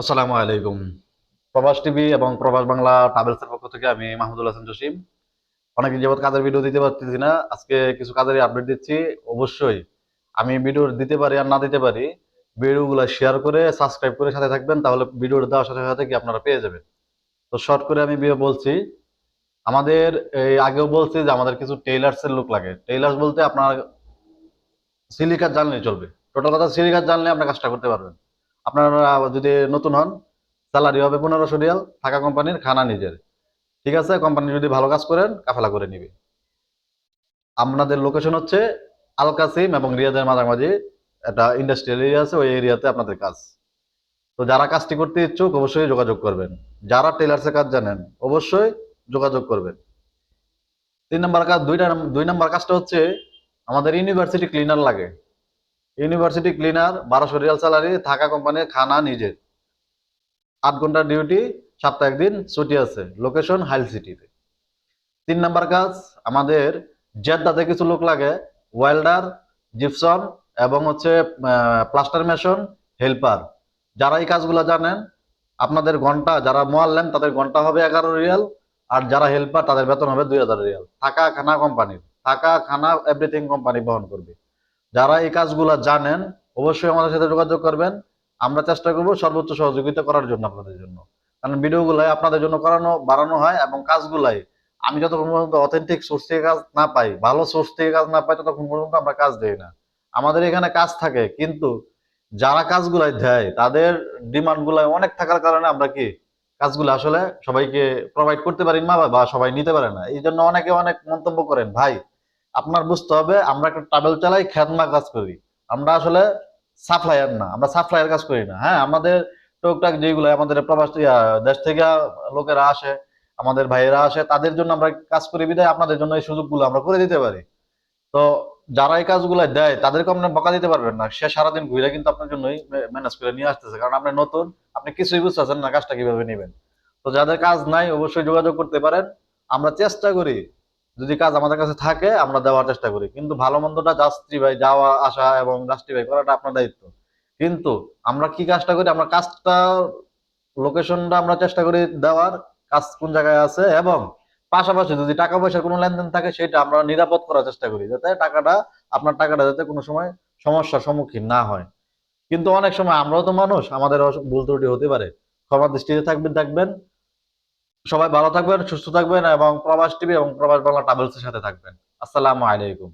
আসসালামু আলাইকুম। প্রবাস টিভি এবং প্রবাস বাংলা ট্রাভেলসের পক্ষ থেকে আমি মাহমুদুল হাসান জসিম। অনেকদিন যাবত কাজের ভিডিও দিতে পারতেছি না। আজকে কিছু কাজের আপডেট দিচ্ছি। অবশ্যই আমি ভিডিও দিতে পারি আর না দিতে পারি ভিডিওগুলো শেয়ার করে সাবস্ক্রাইব করে সাথে থাকবেন। তাহলে ভিডিওর দেওয়ার সাথে সাথে কি আপনারা পেয়ে যাবেন। তো শর্ট করে আমি বলছি। আমাদের এই আগেও বলছি যে আমাদের কিছু টেইলার্সের লোক লাগে। টেইলার্স বলতে আপনার সিলিকার জানলেই চলবে। টোটাল কথা সিলিকার জানলে আপনি কাজটা করতে পারবেন। আপনারা যদি নতুন হন স্যালারি হবে পনেরোশো রিয়াল থাকা কোম্পানির খানা নিজের। ঠিক আছে? কোম্পানি যদি ভালো কাজ করেন, কাফেলা করে নিবে। আপনাদের লোকেশন হচ্ছে আল কাসিম এবং রিয়াদের মাঝামাঝি একটা ইন্ডাস্ট্রিয়াল এরিয়া আছে, ওই এরিয়াতে আপনাদের কাজ। তো যারা কাজটি করতে ইচ্ছুক, অবশ্যই যোগাযোগ করবেন। যারা টেলার্সের কাজ জানেন, অবশ্যই যোগাযোগ করবেন। তিন নম্বর কাজ, দুইটা দুই নম্বর কাজটা হচ্ছে, আমাদের ইউনিভার্সিটি ক্লিনার লাগে। ইউনিভার্সিটি ক্লিনার, বারোশো রিয়াল স্যালারি থাকা কোম্পানির খানা নিজের। আট ঘণ্টার ডিউটি সপ্তাহে একদিন ছুটি আছে। লোকেশন হাইল সিটিতে। তিন নাম্বার কাজ, আমাদের জেদ্দাতে কিছু লোক লাগে, ওয়েল্ডার, জিপসন এবং হচ্ছে প্লাস্টার মেশন, হেল্পার। যারা এই কাজগুলো জানেন, আপনাদের ঘণ্টা, যারা মোয়াল্লেম তাদের ঘণ্টা হবে এগারো রিয়াল আর যারা হেল্পার, তাদের বেতন হবে দুই হাজার রিয়াল। থাকা খানা কোম্পানির। থাকা খানা এভরিথিং কোম্পানি বহন করবে। যারা এই কাজগুলো জানেন, অবশ্যই আমাদের সাথে যোগাযোগ করবেন। আমরা চেষ্টা করব সর্বোচ্চ সহযোগিতা করার জন্য আপনাদের জন্য। কারণ ভিডিওগুলাই আপনাদের জন্য করানো, বাড়ানো হয় এবং কাজগুলাই আমি যতক্ষণ পর্যন্ত অথেন্টিক সোর্স থেকে কাজ না পাই, ভালো সোর্স থেকে কাজ না পাই, ততক্ষণ পর্যন্ত আমরা কাজ দেই না। আমাদের এখানে কাজ থাকে, কিন্তু যারা কাজগুলাই দেয়, তাদের ডিমান্ড গুলাই অনেক থাকার কারণে আমরা কি কাজগুলো আসলে সবাইকে প্রোভাইড করতে পারি না বা সবাই নিতে পারে না। এই জন্য অনেকে অনেক মন্তব্য করেন, ভাই আপনার বুঝতে হবে, আমরা একটা ট্রাভেল চালাই খেদমা কাজ করি। আমরা আসলে সাপ্লায়ার না, আমরা সাপ্লায়ার কাজ করি না। হ্যাঁ আমাদের টুকটাক যেগুলো আমাদের প্রবাস দেশ থেকে লোকেরা আসে, আমাদের ভাইয়েরা আসে, তাদের জন্য আমরা কাজ করি, বিদায় আপনাদের জন্য এই সুযোগগুলো আমরা করে দিতে পারি। তো যারা এই কাজগুলো দেয়, তাদেরকে আপনি বকা দিতে পারবেন না। সে সারাদিন ঘুরে কিন্তু আপনার জন্যই ম্যানেজ করে নিয়ে আসতেছে। কারণ আপনি নতুন, আপনি কিছুই বুঝতেছেন না কাজটা কীভাবে নেবেন। তো যাদের কাজ নাই, অবশ্যই যোগাযোগ করতে পারেন। আমরা চেষ্টা করি যদি কাজ আমাদের কাছে থাকে, আমরা দেওয়ার চেষ্টা করি। কিন্তু ভালো মন্দটা যাত্রী ভাই, যাওয়া, আসা এবং যাত্রী ভাই করাটা আপনার দায়িত্ব। কিন্তু আমরা কি কাজটা করি? আমরা কাজটা লোকেশনটা আমরা চেষ্টা করি দেওয়ার, কাজ কোন জায়গায় আছে এবং পাশাপাশি যদি টাকা পয়সার কোনো লেনদেন থাকে, সেটা আমরা নিরাপদ করার চেষ্টা করি যাতে টাকাটা, আপনার টাকাটা যাতে কোনো সময় সমস্যার সম্মুখীন না হয়। কিন্তু অনেক সময় আমরাও তো মানুষ আমাদের ভুল ত্রুটি হতে পারে। ক্ষমা দৃষ্টিতে থাকবেন থাকবেন সবাই ভালো থাকবেন, সুস্থ থাকবেন এবং প্রবাস টিভি এবং প্রবাস বাংলা ট্রাভেলসের সাথে থাকবেন। আসসালামু আলাইকুম।